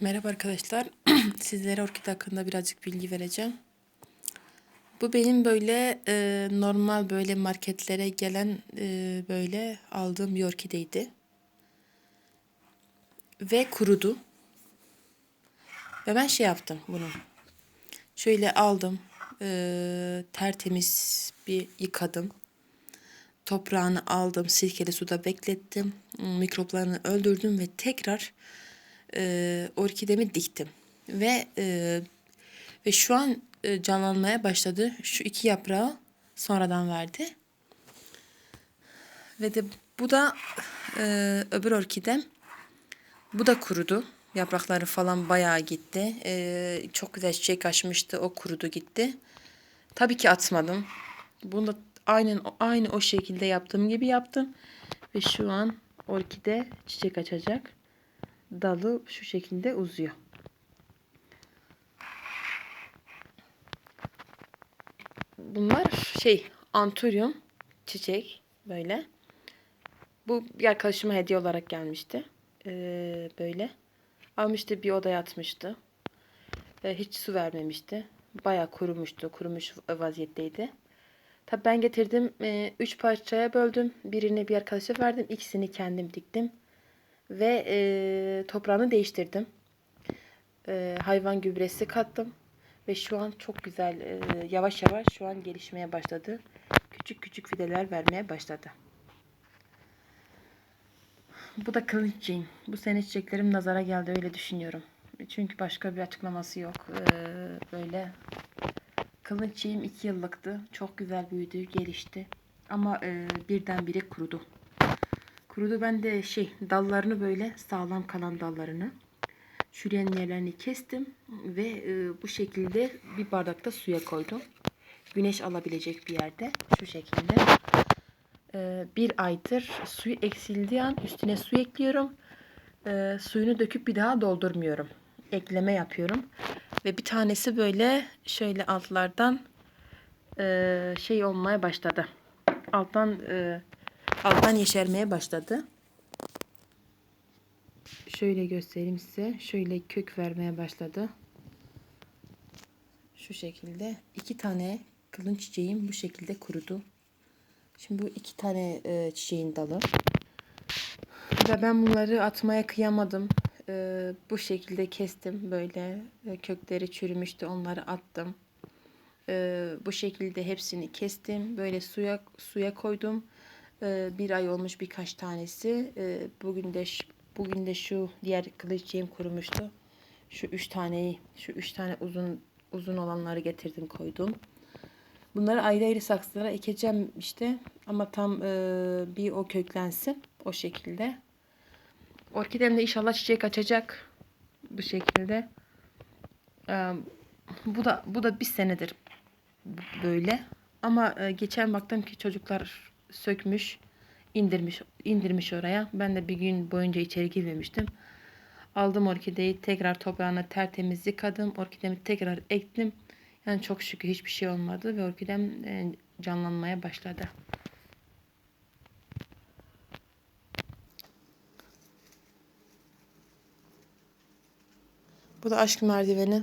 Merhaba arkadaşlar. Sizlere orkide hakkında birazcık bilgi vereceğim. Bu benim böyle e, normal böyle marketlere gelen e, böyle aldığım bir orkideydi. Ve kurudu. Ve ben şey yaptım bunu. Şöyle aldım. e, tertemiz bir yıkadım. Toprağını aldım. Sirkeli suda beklettim. Mikroplarını öldürdüm ve tekrar e, orkidemi diktim. Ve e, ve şu an e, canlanmaya başladı. Şu iki yaprağı sonradan verdi. Ve de bu da e, öbür orkidem. Bu da kurudu. Yaprakları falan bayağı gitti. E, çok güzel çiçek açmıştı. O kurudu gitti. Tabii ki atmadım. Bunu da aynen aynı o şekilde yaptığım gibi yaptım. Ve şu an orkide çiçek açacak dalı şu şekilde uzuyor. Bunlar şey anturyum çiçek böyle. Bu bir arkadaşıma hediye olarak gelmişti. Ee, böyle. Almıştı bir odaya atmıştı. Ee, hiç su vermemişti. Bayağı kurumuştu. Kurumuş vaziyetteydi. Tabii ben getirdim. E, üç parçaya böldüm. Birini bir arkadaşa verdim. İkisini kendim diktim ve e, toprağını değiştirdim. E, hayvan gübresi kattım ve şu an çok güzel e, yavaş yavaş şu an gelişmeye başladı. Küçük küçük fideler vermeye başladı. Bu da kılıççıyım. Bu sene çiçeklerim nazara geldi öyle düşünüyorum. Çünkü başka bir açıklaması yok. Ee, böyle kılıççıyım iki yıllıktı. Çok güzel büyüdü, gelişti. Ama e, birdenbire kurudu. Kurudu ben de şey dallarını böyle sağlam kalan dallarını çürüyen yerlerini kestim ve e, bu şekilde bir bardakta suya koydum. Güneş alabilecek bir yerde şu şekilde. E, bir aydır suyu eksildiği an üstüne su ekliyorum. E, suyunu döküp bir daha doldurmuyorum. Ekleme yapıyorum. Ve bir tanesi böyle şöyle altlardan e, şey olmaya başladı. Alttan e, alttan yeşermeye başladı. Şöyle göstereyim size. Şöyle kök vermeye başladı. Şu şekilde iki tane kılın çiçeğim bu şekilde kurudu. Şimdi bu iki tane e, çiçeğin dalı. Ve ben bunları atmaya kıyamadım. E, bu şekilde kestim böyle. E, kökleri çürümüştü onları attım. E, bu şekilde hepsini kestim. Böyle suya suya koydum. Ee, bir ay olmuş birkaç tanesi. Ee, bugün de bugün de şu diğer kılıççığım kurumuştu. Şu üç taneyi, şu üç tane uzun uzun olanları getirdim koydum. Bunları ayrı ayrı saksılara ekeceğim işte. Ama tam e, bir o köklensin o şekilde. Orkidem de inşallah çiçek açacak bu şekilde. Ee, bu da bu da bir senedir böyle. Ama e, geçen baktım ki çocuklar sökmüş, indirmiş, indirmiş oraya. Ben de bir gün boyunca içeri girmemiştim. Aldım orkideyi tekrar toprağına tertemiz yıkadım. Orkidemi tekrar ektim. Yani çok şükür hiçbir şey olmadı ve orkidem e, canlanmaya başladı. Bu da aşk merdiveni.